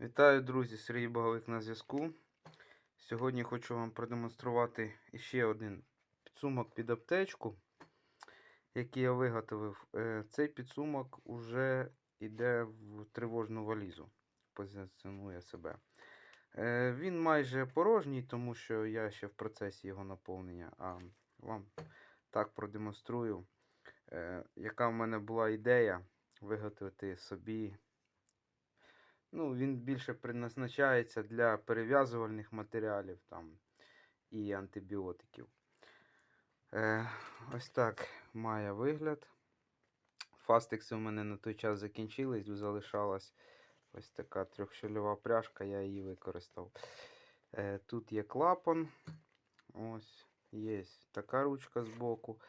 Вітаю, друзі! Сергій Боговик на зв'язку. Сьогодні хочу вам продемонструвати ще один підсумок під аптечку, який я виготовив. Е, Цей підсумок вже йде в тривожну валізу, позиціонує себе. Е, Він майже порожній, тому що я ще в процесі його наповнення, а вам так продемонструю, е, яка в мене була ідея виготовити собі Ну, він більше предназначається для перев'язувальних матеріалів там, і антибіотиків. Е, ось так має вигляд. Фастекси у мене на той час закінчились, залишалась ось така трьохшольова пряжка, я її використав. Е, тут є клапан. Ось, є така ручка збоку.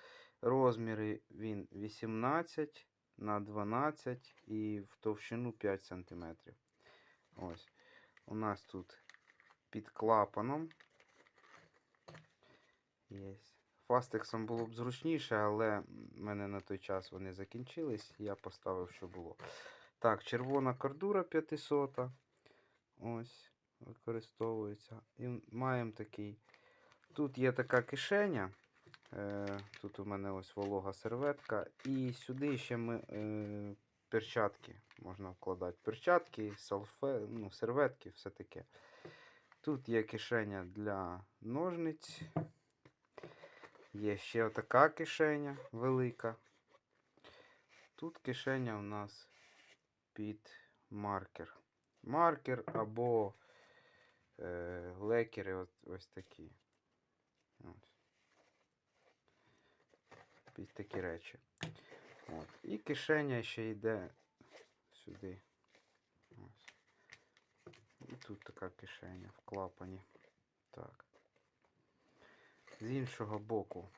Розміри він 18 на 12 і в товщину 5 см. Ось. У нас тут під клапаном. Є. Фастексом було б зручніше, але в мене на той час вони закінчились. Я поставив, що було. Так, червона кордура 500. Ось, використовується. І маємо такий. Тут є така кишеня. Е, Тут у мене ось волога серветка. І сюди ще ми е, перчатки можна вкладати. Перчатки, салфе, ну, серветки, все таке. Тут є кишеня для ножниць. Є ще така кишеня велика. Тут кишеня у нас під маркер. Маркер або е, лекери ось, ось такі. Ось. Під такі речі. От. І кишеня ще йде сюди. Ось. І тут така кишеня в клапані. Так. З іншого боку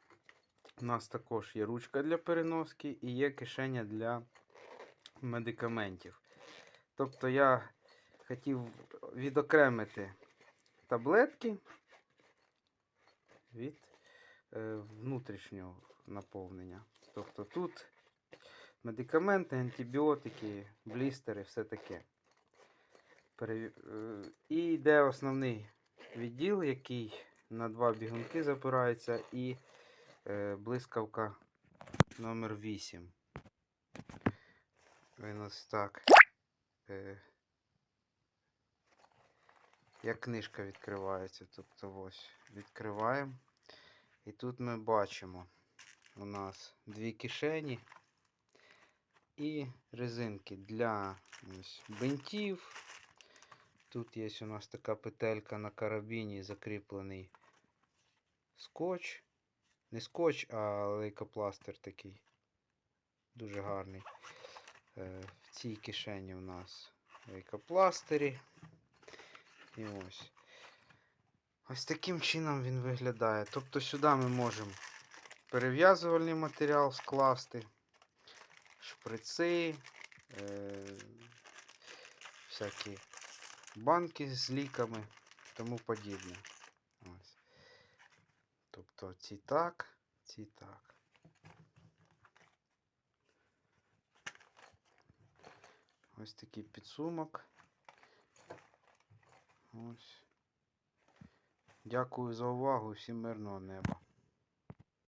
у нас також є ручка для переноски і є кишеня для медикаментів. Тобто я хотів відокремити таблетки від е, внутрішнього наповнення. Тобто тут медикаменти, антибіотики, блістери, все таке. Е, І йде основний відділ, який на два бігунки запирається, і е, блискавка номер 8. Він ось так. Е, як книжка відкривається. Тобто ось відкриваємо. І тут ми бачимо у нас дві кишені і резинки для ось, бинтів. Тут є у нас така петелька на карабіні, закріплений скотч. Не скотч, а лейкопластир такий. Дуже гарний. Е, В цій кишені у нас лейкопластирі. І ось. Ось таким чином він виглядає. Тобто сюди ми можемо перев'язувальний матеріал скласти, шприци, е, всякі банки з ліками тому подібне. Ось. Тобто ці так, ці так. Ось такий підсумок. Ось. Дякую за увагу. Всім мирного неба.